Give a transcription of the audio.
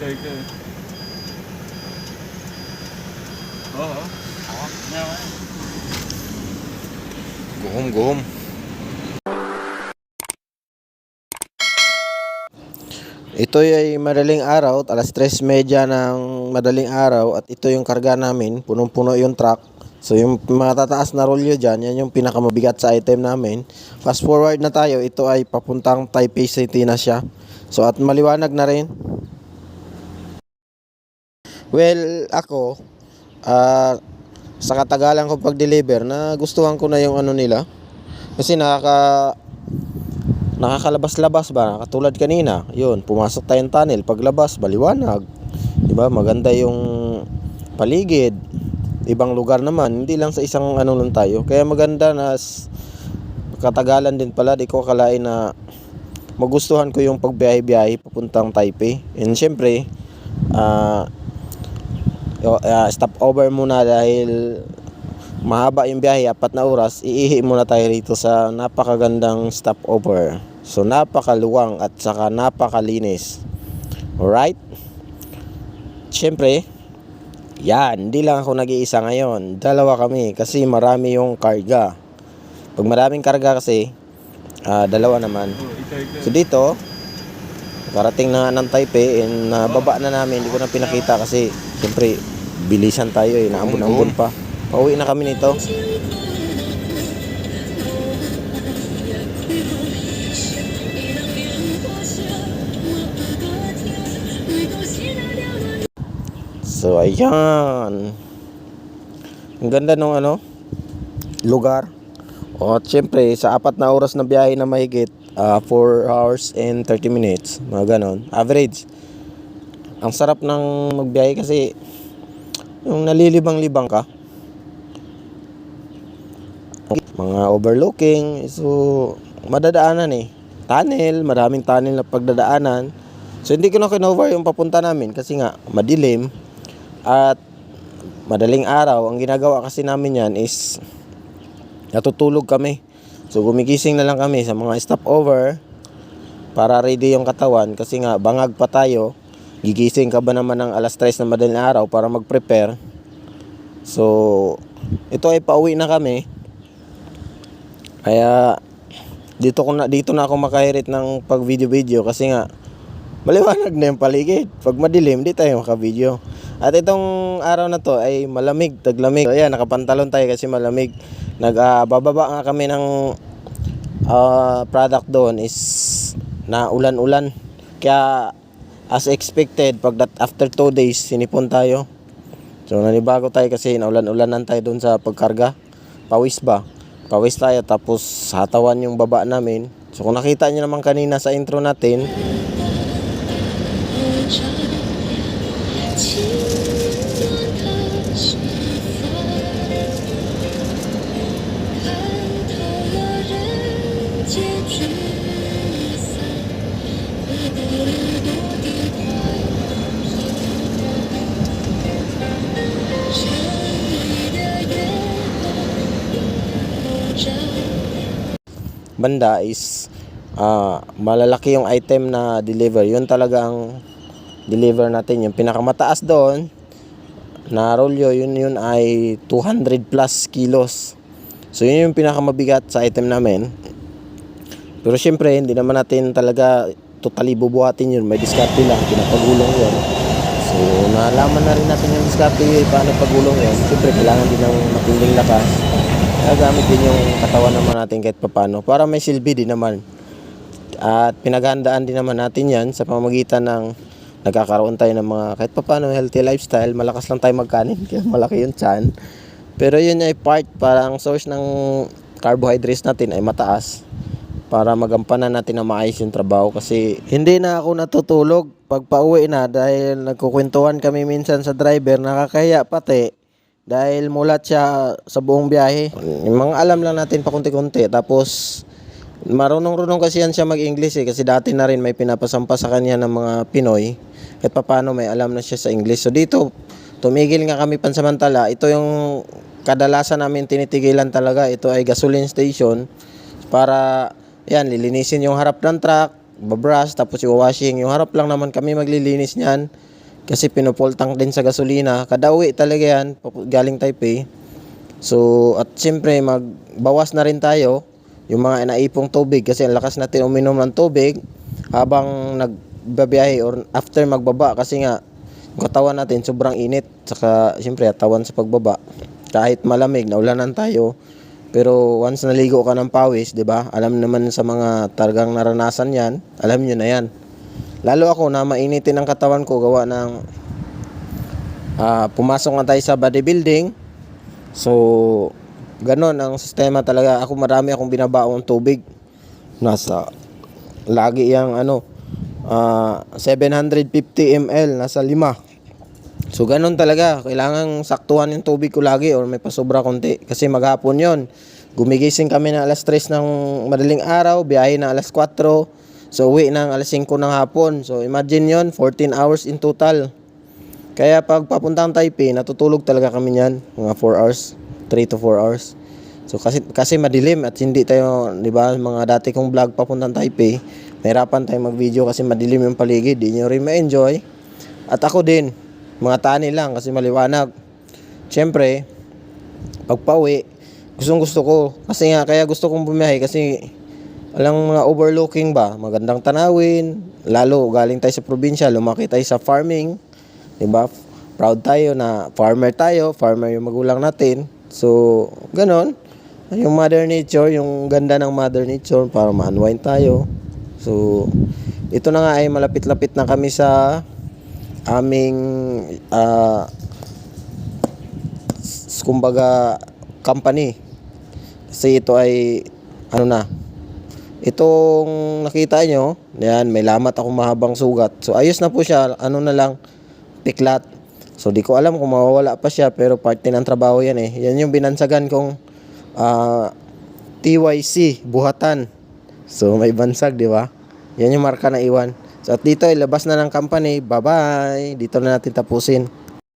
itay ka eh. Oo. Ako. Ngayon. Guhom, guhom. Ito ay madaling araw, alas 3.30 ng madaling araw at ito yung karga namin, punong-puno yung truck. So yung matataas na rolyo dyan, yan yung pinakamabigat sa item namin. Fast forward na tayo, ito ay papuntang Taipei City na siya. So at maliwanag na rin. Well, ako, ah sa katagalan ko pag-deliver, na gustuhan ko na yung ano nila. Kasi nakaka nakakalabas-labas ba? Katulad kanina yun pumasok tayong tunnel paglabas baliwanag di ba? Maganda yung paligid. Ibang lugar naman hindi lang sa isang ano lang tayo. Kaya maganda na katagalan din pala di ko akalain na magustuhan ko yung pagbiyahe-biyahe papuntang Taipei. And syempre ah yo- ah, stop over muna dahil mahaba yung biyahe, apat na oras, iihi muna tayo rito sa napakagandang stopover. So napakaluwang at saka napakalinis. Alright? Siyempre, yan, hindi lang ako nag-iisa ngayon. Dalawa kami kasi marami yung karga. Pag maraming karga kasi, ah, dalawa naman. So dito, parating na ng Taipei and nababa na namin, hindi ko na pinakita kasi siyempre bilisan tayo eh, naambon-ambon pa. Pauwi na kami nito. So ayan. Ang ganda nung ano, lugar. O at syempre, sa apat na oras na biyahe na mahigit, 4 hours and 30 minutes, mga ganon, average. Ang sarap ng magbiyahe kasi yung nalilibang-libang ka. Mga overlooking, so madadaanan eh. Tunnel, maraming tunnel na pagdadaanan. So hindi ko na kinover yung papunta namin kasi nga madilim at madaling araw. Ang ginagawa kasi namin yan is natutulog kami. So gumigising na lang kami sa mga stopover para ready yung katawan kasi nga bangag pa tayo. Gigising ka ba naman ng alas 3 na madaling araw para mag-prepare? So ito ay pauwi na kami. Kaya dito ko na dito na ako makahirit ng pag video video kasi nga maliwanag na yung paligid. Pag madilim, di tayo makavideo. At itong araw na to ay malamig, taglamig. So, ayan, nakapantalon tayo kasi malamig. Nagbababa nga kami ng ah, product doon is na ulan-ulan. Kaya as expected, pag that after 2 days, sinipon tayo. So nanibago tayo kasi naulan-ulanan tayo doon sa pagkarga. Pawis ba? Pawis tayo tapos hatawan yung baba namin. So kung nakita niyo naman kanina sa intro natin, banda is ah, malalaki yung item na deliver. Yun talaga ang deliver natin. Yung pinakamataas doon na rolyo, yun yun ay 200 plus kilos. So yun yung pinakamabigat sa item namin. Pero syempre, hindi naman natin talaga totally bubuhatin yun. May diskarte lang, pinapagulong yun. So, nalaman na rin natin yung diskarte yun, paano pagulong yun. Syempre, kailangan din ng matinding lakas. Gagamit din yung katawan naman natin kahit papano para may silbi din naman. At pinaghandaan din naman natin yan sa pamamagitan ng nagkakaroon tayo ng mga kahit papano healthy lifestyle. Malakas lang tayo magkanin kaya malaki yung chan. Pero yun ay part para ang source ng carbohydrates natin ay mataas para magampanan natin na maayos yung trabaho kasi hindi na ako natutulog pag pauwi na dahil nagkukwentuhan kami minsan sa driver nakakahiya pati dahil mulat siya sa buong biyahe. Yung mga alam lang natin pa kunti-kunti tapos marunong-runong kasi yan siya mag-English eh kasi dati na rin may pinapasampa sa kanya ng mga Pinoy kahit paano may alam na siya sa English. So dito tumigil nga kami pansamantala. Ito yung kadalasan namin tinitigilan talaga. Ito ay gasoline station para yan lilinisin yung harap ng truck, babrush tapos i-washing. Yung harap lang naman kami maglilinis niyan. Kasi pinupultang din sa gasolina. Kada uwi talaga yan, galing Taipei. So, at siyempre, magbawas na rin tayo yung mga naipong tubig kasi ang lakas natin uminom ng tubig habang nagbabiyahe or after magbaba kasi nga katawan natin sobrang init saka siyempre tawan sa pagbaba kahit malamig naulanan tayo pero once naligo ka ng pawis 'di ba alam naman sa mga targang naranasan yan alam nyo na yan lalo ako na mainitin ang katawan ko gawa ng ah, pumasok na tayo sa bodybuilding So, ganon ang sistema talaga. Ako marami akong binabaong tubig. Nasa, lagi yung ano, ah, 750 ml, nasa 5. So, ganon talaga. Kailangan saktuhan yung tubig ko lagi or may pasobra konti. Kasi maghapon yon Gumigising kami na alas 3 ng madaling araw, biyahe na alas 4. So, uwi ng alas 5 ng hapon. So, imagine yon 14 hours in total. Kaya pag papuntang Taipei, natutulog talaga kami niyan, mga 4 hours, 3 to 4 hours. So kasi kasi madilim at hindi tayo, 'di ba, mga dati kong vlog papuntang Taipei, mahirapan tayong mag-video kasi madilim yung paligid, di nyo rin ma-enjoy. At ako din, mga tani lang kasi maliwanag. Siyempre, pag pauwi, gustong gusto ko. Kasi nga, kaya gusto kong bumiyahe kasi alang mga overlooking ba, magandang tanawin, lalo galing tayo sa probinsya, lumaki tayo sa farming, 'di ba? Proud tayo na farmer tayo, farmer yung magulang natin. So, ganon. Yung mother nature, yung ganda ng mother nature para ma-unwind tayo. So, ito na nga ay malapit-lapit na kami sa aming s- kumbaga company. Kasi ito ay ano na, Itong nakita nyo, yan, may lamat akong mahabang sugat. So, ayos na po siya. Ano na lang, piklat. So, di ko alam kung mawawala pa siya, pero parte ng trabaho yan eh. Yan yung binansagan kong ah, TYC, buhatan. So, may bansag, di ba? Yan yung marka na iwan. So, at dito, ilabas na ng company. Bye-bye. Dito na natin tapusin.